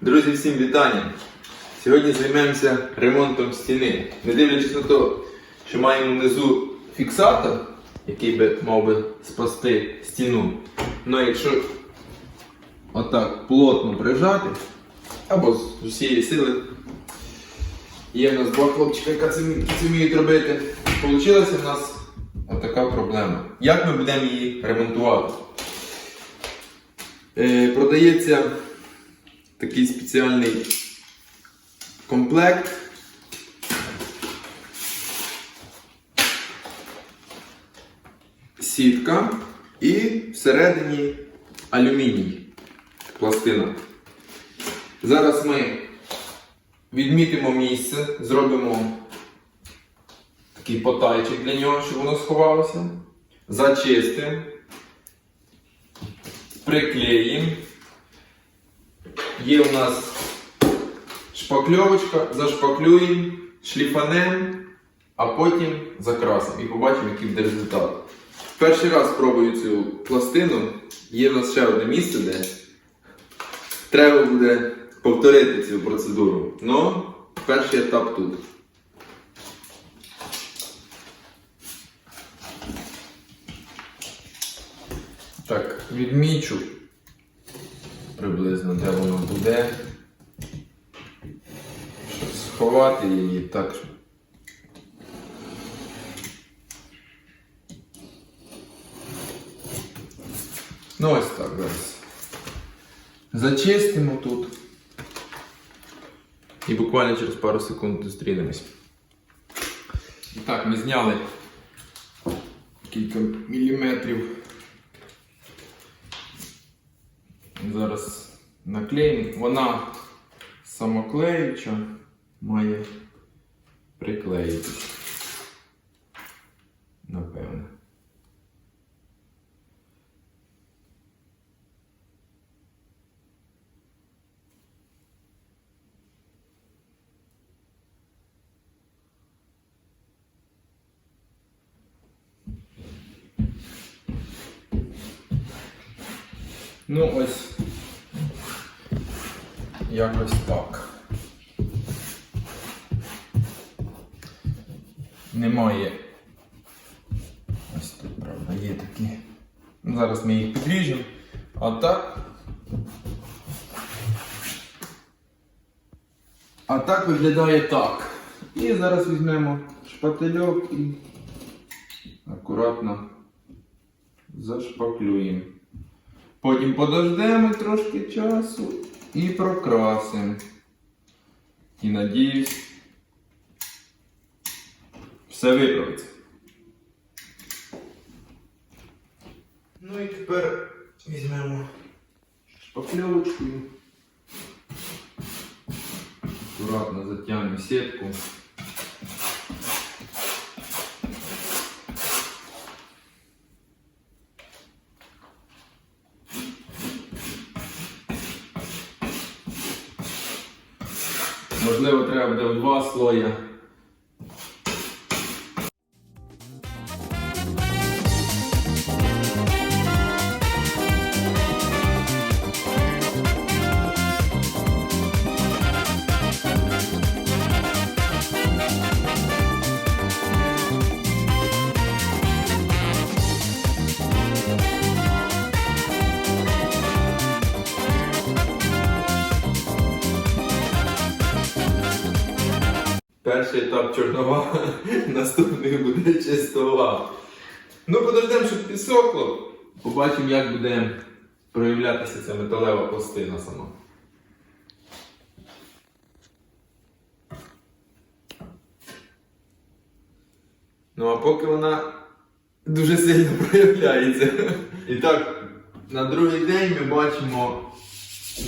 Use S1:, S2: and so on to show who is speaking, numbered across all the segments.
S1: Друзі, всім вітання! Сьогодні займемося ремонтом стіни. Не дивлячись на те, що маємо внизу фіксатор, який би мав би спасти стіну. Ну якщо отак плотно прижати, або з усієї сили, є в нас два хлопчика, яка це, вміють робити. Получилася в нас отака проблема. Як ми будемо її ремонтувати? Е, продається такий спеціальний комплект. Сітка і всередині алюміній пластина. Зараз ми відмітимо місце, зробимо такий потайчик для нього, щоб воно сховалося. Зачистимо, приклеїмо. Є у нас шпакльовочка, зашпаклюємо, шліфанем, а потім закрасимо і побачимо, який буде результат. Перший раз пробую цю пластину. Є в нас ще одне місце, де треба буде повторити цю процедуру. Ну, перший етап тут. Так, відмічу приблизно, де воно буде. Щоб сховати її так. Ну ось так зараз. Зачистимо тут. І буквально через пару секунд зустрінемось. І так, ми зняли кілька міліметрів Зараз наклеїмо. Вона самоклеюча, має приклеїтися. Напевно. Ну ось якось так. Немає. Ось тут, правда, є такі. Ну, Зараз ми їх підріжемо. А так. А так виглядає так. І зараз візьмемо шпательок і акуратно зашпаклюємо. Потім подождемо трошки часу і прокрасимо. І надіюсь, все виправиться. Ну і тепер візьмемо шпакльовочку. Акуратно затягнемо сітку. Можливо, треба буде в два слоя. Перший етап чорнова, наступний буде чистова. Ну, подождемо, щоб підсохло. Побачимо, як буде проявлятися ця металева пластина сама. Ну, а поки вона дуже сильно проявляється. І так, на другий день ми бачимо,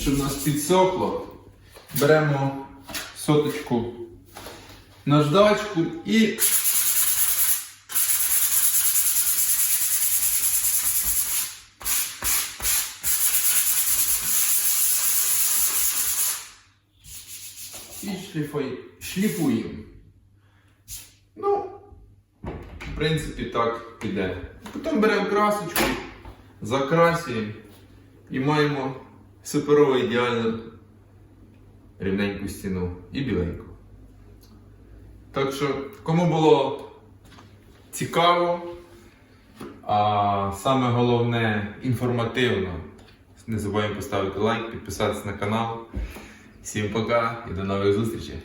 S1: що в нас підсохло. Беремо соточку наждачку і і шліфуємо. Ну, в принципі, так піде. Потім беремо красочку, закрасюємо і маємо суперово ідеальну рівненьку стіну і біленьку. Так що, кому було цікаво, а саме головне інформативно, не забуваємо поставити лайк, підписатися на канал. Всім пока і до нових зустрічей!